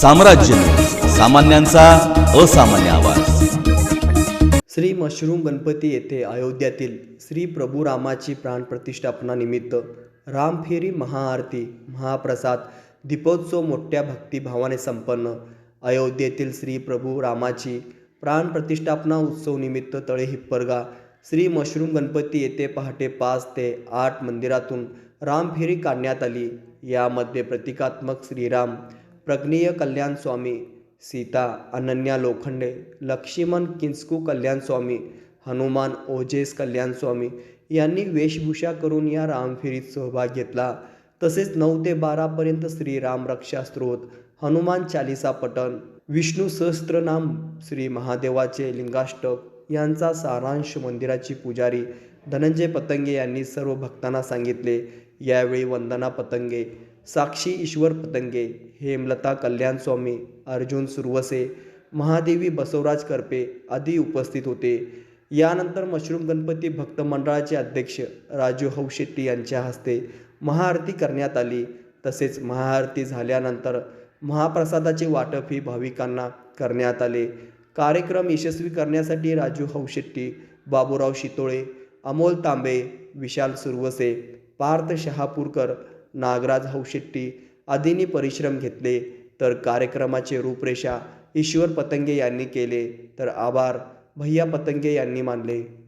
साम्राज्य सामान्यांचा असामान्य आवाज. श्री मशरूम गणपती येथे अयोध्यातील श्री प्रभू रामाची प्राणप्रतिष्ठापनानिमित्त रामफेरी महाआरती महाप्रसाद दीपोत्सव मोठ्या भक्तिभावाने संपन्न. अयोध्येतील श्री प्रभू रामाची प्राणप्रतिष्ठापना उत्सवनिमित्त तळे हिप्परगा श्री मशरूम गणपती येथे पहाटे पाच ते आठ मंदिरातून रामफेरी काढण्यात आली. यामध्ये प्रतिकात्मक श्रीराम प्रज्ञेय कल्याण स्वामी सीता अनन्या लोखंडे लक्ष्मण किंचकू कल्याण स्वामी हनुमान ओजेस कल्याण स्वामी यांनी वेशभूषा करून या रामफेरीत सहभाग घेतला. तसेच नऊ ते बारापर्यंत श्रीराम रक्षा स्त्रोत हनुमान चालिसा पठण विष्णू सहस्त्रनाम श्री महादेवाचे लिंगाष्टक यांचा सारांश मंदिराची पुजारी धनंजय पतंगे यांनी सर्व भक्तांना सांगितले. यावेळी वंदना पतंगे साक्षी ईश्वर पतंगे हेमलता कल्याण स्वामी अर्जुन सुरवसे महादेवी बसवराज करपे आदी उपस्थित होते. यानंतर मशरूम गणपती भक्त मंडळाचे अध्यक्ष राजू हौशेट्टी यांच्या हस्ते महाआरती करण्यात आली. तसेच महाआरती झाल्यानंतर महाप्रसादाचे वाटप ही भाविकांना करण्यात आले. कार्यक्रम यशस्वी करण्यासाठी राजू हौशेट्टी बाबूराव शितोळे अमोल तांबे विशाल सुरवसे पार्थ शहापूरकर नागराज हौशेट्टी आदींनी परिश्रम घेतले. तर कार्यक्रमाचे रूपरेषा ईश्वर पतंगे यांनी केले. तर आभार भैया पतंगे यांनी मानले.